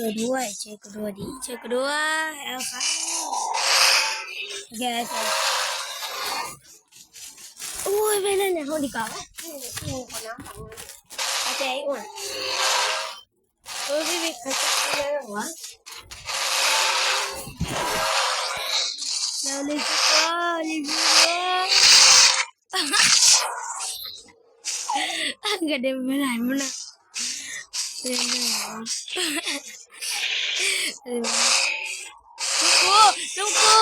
ช่วยด้วยช่วยกูด้วยดิช่วยกูด้วยเอาครับโอเคโอเคโอ้ยไปเล่นในห้องดีกว่าไหมนี่ขอน้ำของอาเจ๊อ้วนเออพี่บิ๊กเขาจะไปเล่นหรอวะเลยดีกว่าเลยดีกว่าอันกระเด็นไปไหนมันอะเล่นไม่ไหว เออลูกกูลูกกู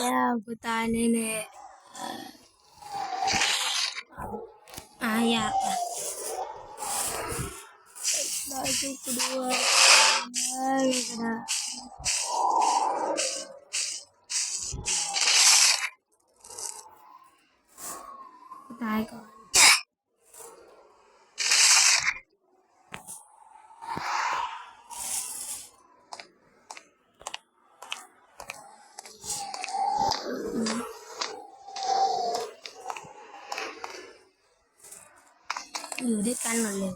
แล้วกูตายแน่ๆเอ่ออะอยากอะได้ช่วยกูด้วยได้ก็ได้กูต อยู่ด้วยกันหมดเลย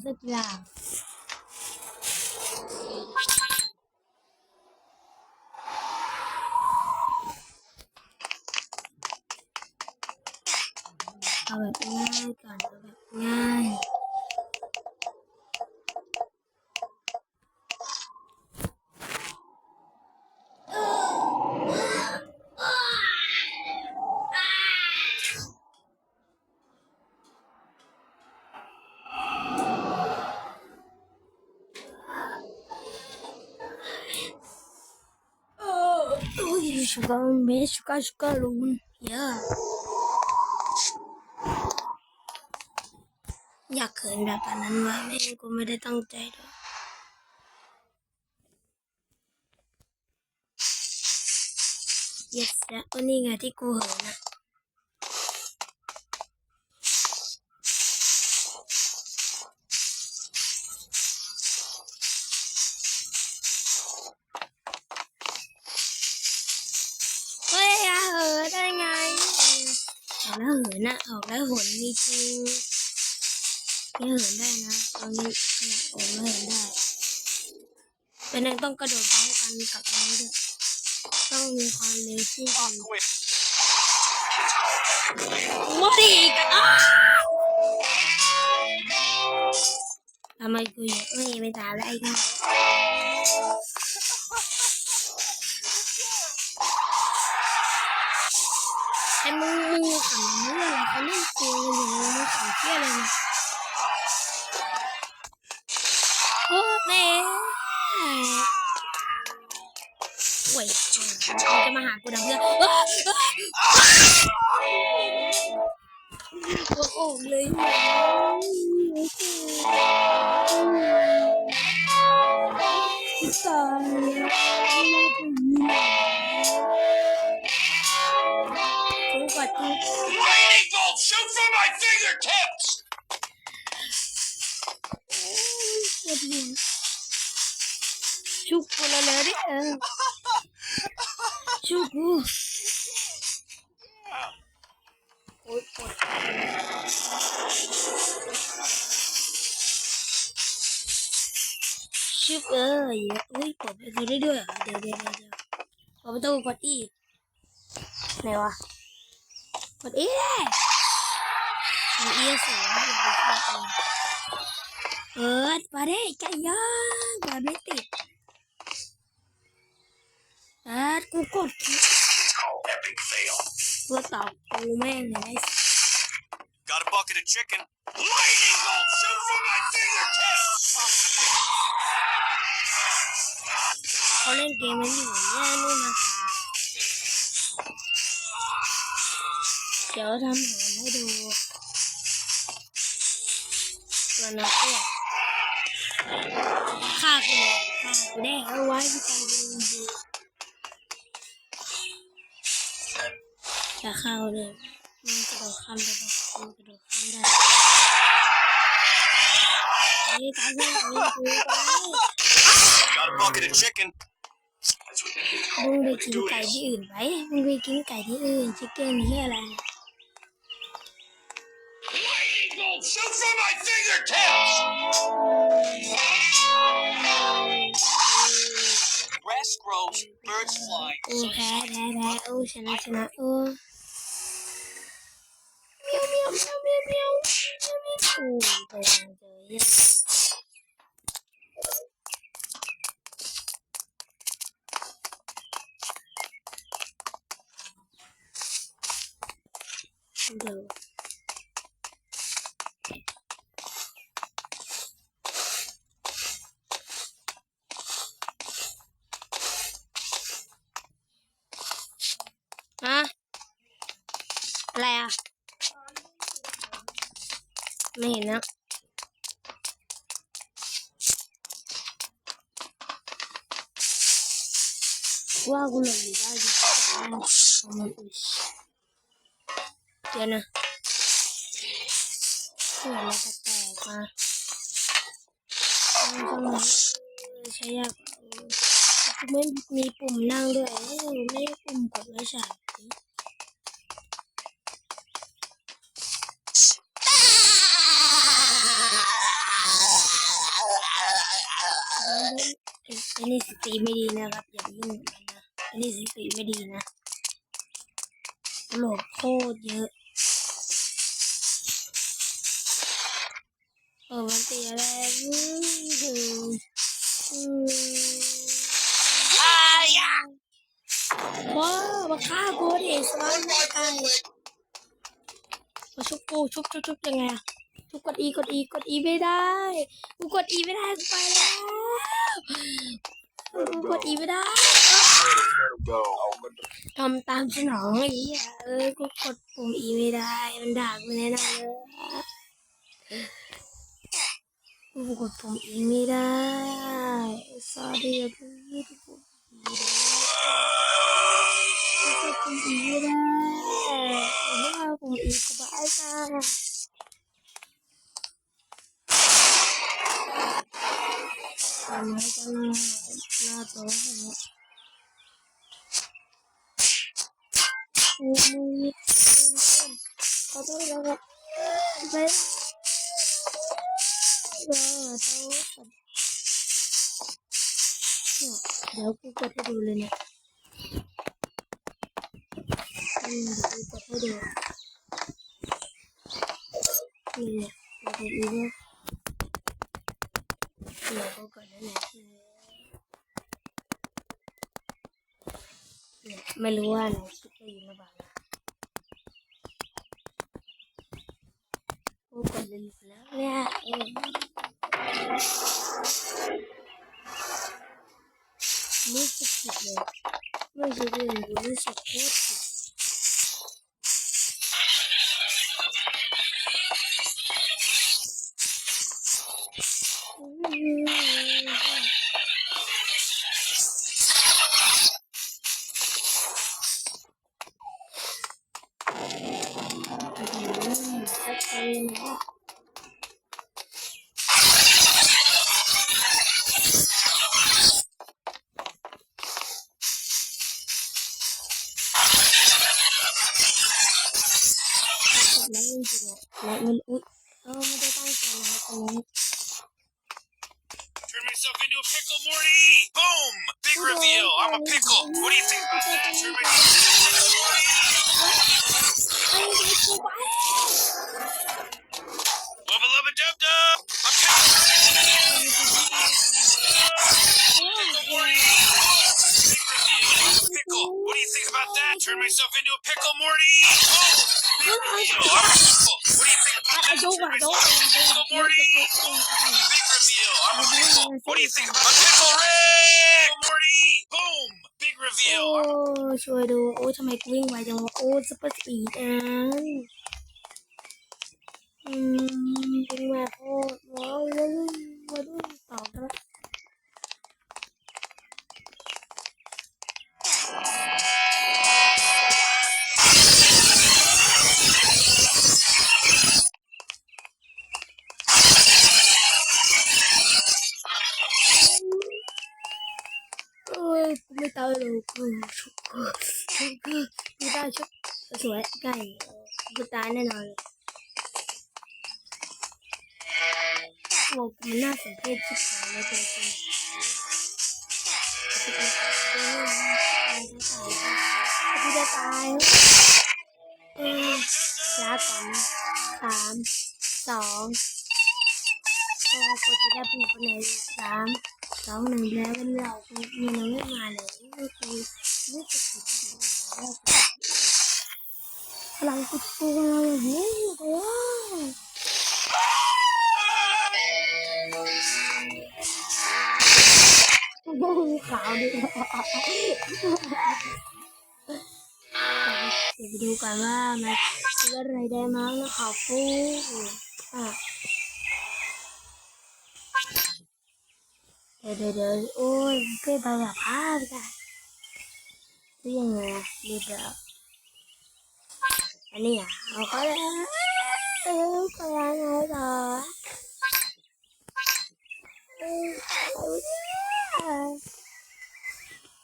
เพื่ออะไรสักอย่างเอาแบบง่ายก่อนเอาแบบง่าย Ui, jogar um mês, jogar, jogar um. Yeah. อยากเขินแบบอันนั้นวะแม่งกูไม่ได้ตั้งใจด้วย yes แล้วก็นี่ไงที่กูเหินอะเฮ้ยอย่าเหินได้ไงออกแล้วเหินอะออกแล้วหนมีจริง นี่เหินได้นะตอนนี้ขยับโอนแล้วเหินได้เป็นนังต้องกระโดดพร้อมกันกับอันนี้ด้วยต้องมีความเร็วที่ดีว้าดีกันอ้าทำไมกูเยอะไม่ไม่ตายแล้วไอ้ง่ายไอ้มึงมึงขำมึงอะไรเขาเล่นเกมกันอยู่มึงขำเที่ย จะมาหากูดังเพื่อนโอ้โหเลยตายแล้ว ชุกเอ้ยเฮ้ยเปิดประตูได้ด้วยเดี๋ยวเดี๋ยวเดี๋ยวเดี๋ยวเปิดประตูกดอีกไหนวะกดอีเลยกอีเสียงอย่าไปกดเปิดมาได้ใจย่างเปิดไม่ติดเปิดกูกด Epic fail. ตัวตอบกูแม่งเลย Got a bucket of chicken. Lightning bolt! Shoot from my fingertips! เขาเล่นเกมมันอยู่แน่นู่นนะคะ เดี๋ยวทำหัวให้ดูมันนะเพื่อนข้ากูข้ากูได้เอาไว้ที่ใจดูดีจะเข้าเลยมันกระโดดข้ามไปมันกระโดดข้ามได้นี่ตายแล้วนี่กูไป Got a bucket of chicken. มึงไปกินไก่ที่อื่นไปมึงไปกินไก่ที่อื่นชิคเก้นที่อะไร Lightning bolt shoot from my fingertips. Grass grows, birds fly. โอ้แพ้แพ้แพ้ อะไรอะ ไม่เห็นนะว่ากูหลงอยู่ได้ดีกว่าเอามันอุ๊ยเดี๋ยวนะเสียงอะไรแปลกมามันก็มาใช้ยากกูไม่มีปุ่มนั่งด้วยไม่มีปุ่มกดไว้ฉาย อันนี้สติไม่ดีนะครับ อย่ายุ่งกันนะอันนี้สติไม่ดีนะโหลดโคตรเยอะเออมันตีอะไรอืมอืมว้ามาฆ่ากูดิสวัสดีไก่มาชุบกูชุบชุบชุบยังไงอะชุบกดอีกดอีกดอีไม่ได้กูกดอีไม่ได้กูไปแล้ว กูกดอีไม่ได้ทำตามสนองไอ้เหี้ยเออกูกดปุ่มอีไม่ได้ มันด่ากูแน่นอนเลยกูกดปุ่มอีไม่ได้ sorry กูยืดปุ่มอีได้ ทำไมจะหน้าหน้าโตอย่างเงี้ยมือมือขอโทษนะครับไปเดี๋ยวเดี๋ยวกูกดให้ดูเลยเนี่ยอืมเดี๋ยวกูกดให้ดูนี่เนี่ยกดอีกเนี่ยเดี๋ยวกูกดแล้วเนี่ยเนี่ยไม่รู้ว่าไหนคิดได้ยินหรือเปล่านะกูกดเลยอยู่แล้วเนี่ยเออรู้สึกผิดเลยไม่รู้เรื่องกูรู้สึกโคตรผิด แล้วจริงๆอ่ะแล้วมันอุ๊ยเออไม่ได้ตั้งใจนะตรงนี้ Turn myself into a pickle, Morty! Boom! Big reveal. I'm a pickle. What do you think about that? Turn myself into a pickle. เ ช่วยดู โอ้ทำไมกูวิ่งไวจังวะ โอ้ซุปเปอร์สปีดอะอืมวิ่งมาโอ้ว้าวว้าวว้าวต่อแล้ว กเออชุบเออชุบเออกูตายชุบสวยไก่กูตายแน่นอนเลยโอ้มันน่าสนเพชชิบหายเลยตัวจริงกูจะตายเออลาก่อนสามสองก็กูจะได้พูดคนไหนสาม สองหนึ่งแล้วเป็นเรากูมันยังไม่มาเลยก็คือไม่จะติดอยู่แล้วพลังกูกูกำลังแบบนี้อยู่เลยว่าขาวดิเดี๋ยวไปดูกันว่ามันคืออะไรได้มั้งนะขาวฟูอะ เดี๋ยวเดี๋ยวเดี๋ยวโอ้ยเพื่อนไปแบบพลาดกันคือยังไงอะดูเดี๋ยวอันนี้อะเอาเขาเลยเออไปยังไงต่อเออเอาเนี่ย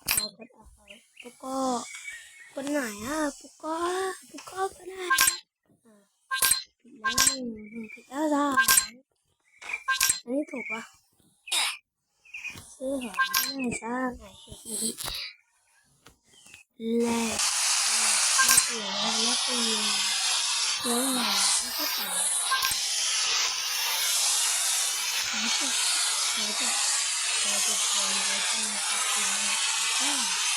เอาก็เอาปุ๊กโก้คนไหนอะปุ๊กโก้ปุ๊กโก้ก็ได้อะผิดแล้วผิดแล้วสองอันนี้ถูกปะ ซื้อหอมไม่ได้สร้างไอ้เห็ดนี้แลกแลกเปลี่ยนแลกเปลี่ยนแล้วหนาแล้วก็ต่อหาจุดหาจุดหาจุดหาจุดหาจุดหาจุดหาจุด